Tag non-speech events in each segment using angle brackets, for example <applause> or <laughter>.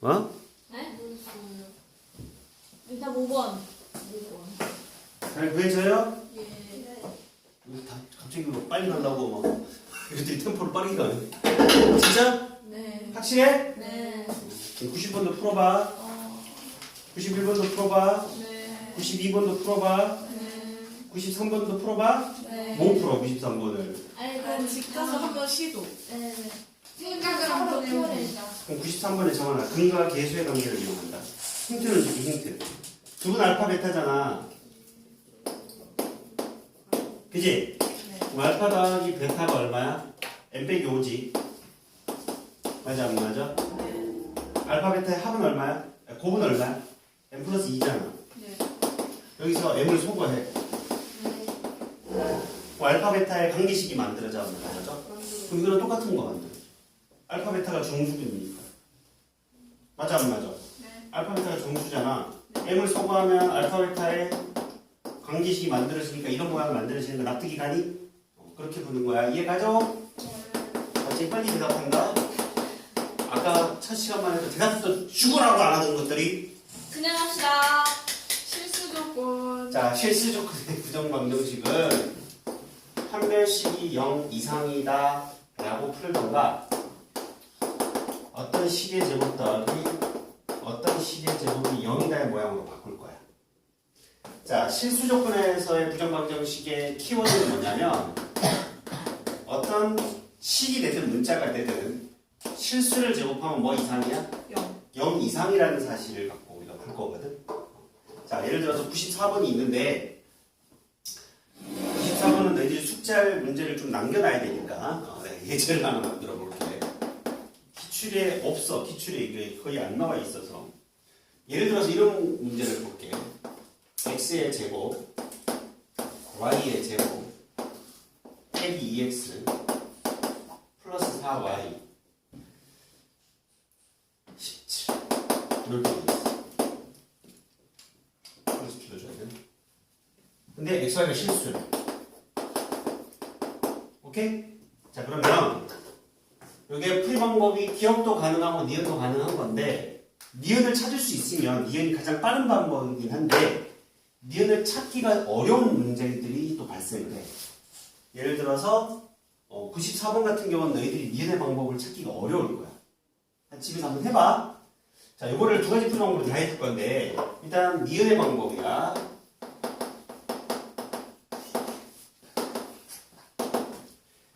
어? 네? 일단 5번. 5번. 잘 구해져요? 예. 이거 다 갑자기 뭐 빨리 간다고 막 <laughs> 이것들이 템포를 빠르게 가네. 진짜? 네. 확실해? 네. 90번도 풀어봐. 어. 91번도 풀어봐. 네. 92번도 풀어봐. 네. 93번도 풀어봐. 네. 뭐 풀어 93번을? 아니, 아, 집 가서 한번 시도. 네. 생각을 한번 해보자. 그럼 93번에 정하나 근과 계수의 관계를 이용한다. 힌트는 줄게 힌트. 두 분 알파 베타잖아. 그지? 네. 그럼 알파 더하기 베타가 얼마야? n 빼기 5지. 맞아 안 맞아? 네. 알파 베타의 합은 얼마야? 아, 곱은 얼마야? n 플러스 2잖아. 네. 여기서 m을 소거해. 그 알파 베타의 관계식이 만들어져 안 만들어져? 그럼 이거랑 똑같은 거 만들어. 알파 베타가 정수근이니까. 맞아 안 맞아? 네. 알파 베타가 정수잖아. m을 소거하면 알파 베타의 관계식이 만들어지니까 이런 모양을 만들어지는 거 납득이 가니? 어, 그렇게 보는 거야. 이해 가죠? 갑자기 빨리 대답한다. 아까 첫 시간만 해도 대답도 죽으라고 안 하던 것들이 그냥 합시다. 실수 조건. 자 실수 조건의 부정 방정식은 판별식이 0 이상이다 라고 풀던가 어떤 식의 제곱 더하기 어떤 식의 제곱이 0이다의 모양으로 바꿀 거야 자 실수 조건에서의 부정 방정식의 키워드는 뭐냐면 어떤 식이 되든 문자가 되든 실수를 제곱하면 뭐 이상이야? 0. 0 이상이라는 사실을 갖고 우리가 풀 거거든. 자, 예를 들어서 94번이 있는데 94번은 너희들이 숙제할 문제를 좀 남겨놔야 되니까 어, 네, 예제를 하나 만들어 볼게. 기출에 없어. 기출에 이게 거의 안 나와 있어서 예를 들어서 이런 문제를 볼게. x의 제곱, y의 제곱, 빼기 2x 플러스 4y 17 이렇게 돼 있어. 그래서 길어져야 돼. 근데 xy가 실수래. 오케이? 자 그러면 이게 풀이 방법이 기억도 가능하고 니은도 가능한 건데 니은을 찾을 수 있으면 니은이 가장 빠른 방법이긴 한데 니은을 찾기가 어려운 문제들이 또 발생을 해. 예를 들어서 어, 94번 같은 경우는 너희들이 니은의 방법을 찾기가 어려울 거야. 집에서 한번 해봐. 자, 이거를 두 가지 풀이 방법으로 다 해줄 건데 일단 니은의 방법이야.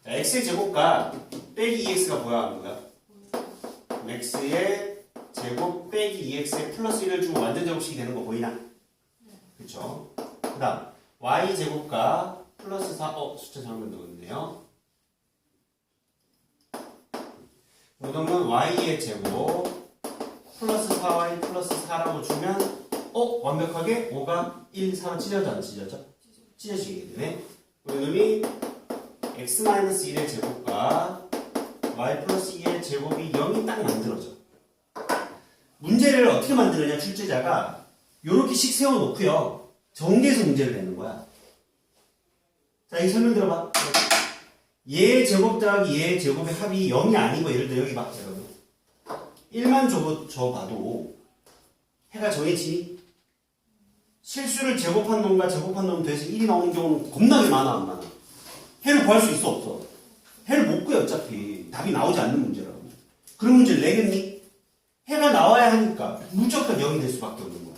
자, x의 제곱과 빼기 2x가 뭐야 하는 거야? x의 제곱 빼기 2x에 플러스 1을 주면 완전 제곱식이 되는 거 보이나? 그쵸? 그 다음 y 제곱과 플러스 4, 어, 숫자 잘못 넣었네요. 그러면 y의 제곱 플러스 4y 플러스 4라고 주면 어? 완벽하게 5가 1, 4로 찢어져 안 찢어져? 찢어지게 되네. 그러면 x-1의 제곱과 y 플러스 2의 제곱이 0이 딱 만들어져. 문제를 어떻게 만드느냐 출제자가 요렇게씩 세워놓고요. 정리해서 문제를 내는 거야. 자, 이 설명 들어봐. 얘 제곱 더하기 얘 제곱의 합이 0이 아니고 예를 들어 여기 봐 여러분 1만 줘, 줘봐도 해가 정해지니 실수를 제곱한 놈과 제곱한 놈 돼서 1이 나오는 경우는 겁나게 많아 안 많아 해를 구할 수 있어 없어 해를 못 구해 어차피 답이 나오지 않는 문제라고 그런 문제를 내겠니? 해가 나와야 하니까 무조건 0이 될 수밖에 없는 거야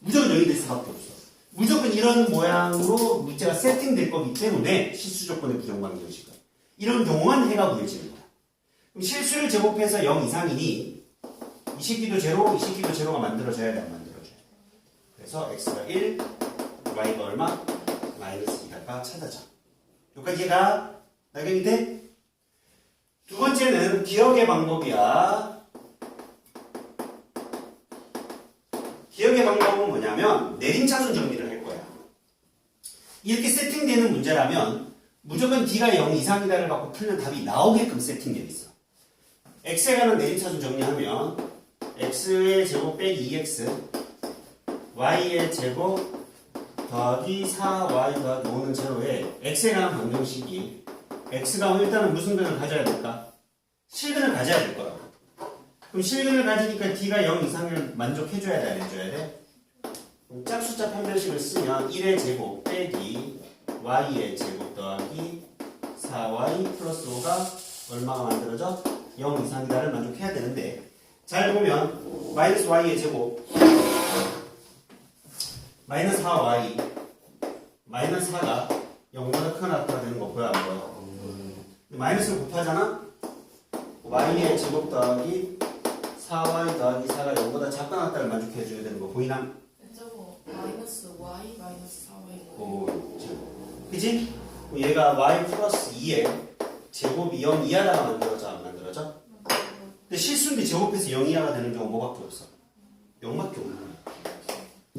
무조건 0이 될 수밖에 없어 무조건 이런 모양으로 문제가 세팅될 거기 때문에 실수 조건의 부정방정식은 이런 경우만 해가 구해지는 거야. 그럼 실수를 제곱해서 0 이상이니 이 새끼도 제로, 이 새끼도 제로가 만들어져야 돼, 안 만들어져야 돼. 그래서 x가 1, y가 얼마? 마이너스 2가 찾아져. 여기까지 얘가 돼? 두 번째는 기억의 방법이야. 기억의 방법은 뭐냐면 내림차순 정리를 할 거야. 이렇게 세팅되는 문제라면 무조건 D가 0 이상이다를 갖고 풀면 답이 나오게끔 세팅되어 있어. X에 관한 내림차순 정리하면 X의 제곱 빼기 2X Y의 제곱 더하기 4Y 더하기 5는 제로에 X에 관한 방정식이 X가 일단은 무슨 근을 가져야 될까? 실근을 가져야 될 거라고. 그럼 실근을 가지니까 D가 0 이상을 만족해줘야 돼, 안 해줘야 돼? 짝숫자 판별식을 쓰면 1의 제곱 빼기 y의 제곱 더하기 4y 플러스 5가 얼마가 만들어져? 0 이상이다를 만족해야 되는데 잘 보면 마이너스 y의 제곱 마이너스 4y 마이너스 4가 0보다 큰 아빠가 되는 거 보여 안 보여? 마이너스를 곱하잖아? y의 제곱 더하기 4y 더하기 4가 0보다 작거나 같다를 만족해 줘야 되는 거 보이나? 저거 마이너스 y 마이너스 4y. 오, 제곱. 그지? 그럼 얘가 y 플러스 2에 제곱이 0 이하다가 만들어져 안 만들어져? 근데 실수인데 제곱해서 0 이하가 되는 경우 뭐밖에 없어? 0밖에 없는 거야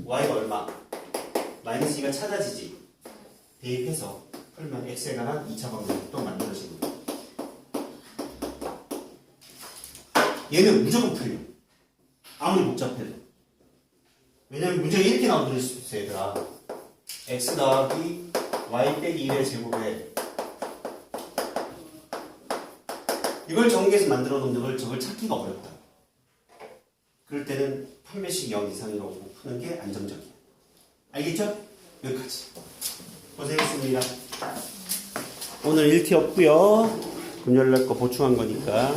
y가 얼마? 마이너스 2가 찾아지지 대입해서 풀면 x에 관한 2차 방정이 또 만들어지는 거야 얘는 무조건 풀려 아무리 복잡해도 왜냐면 문제가 이렇게 나오는 수 있어 얘들아 x 더하기 y 빼기 1의 제곱에 이걸 전개해서 만들어 놓은 걸 저걸 찾기가 어렵다. 그럴 때는 판매식 0 이상이라고 푸는 게 안정적이야. 알겠죠? 여기까지. 고생했습니다. 오늘 1티 없고요. 금요일 날 거 보충한 거니까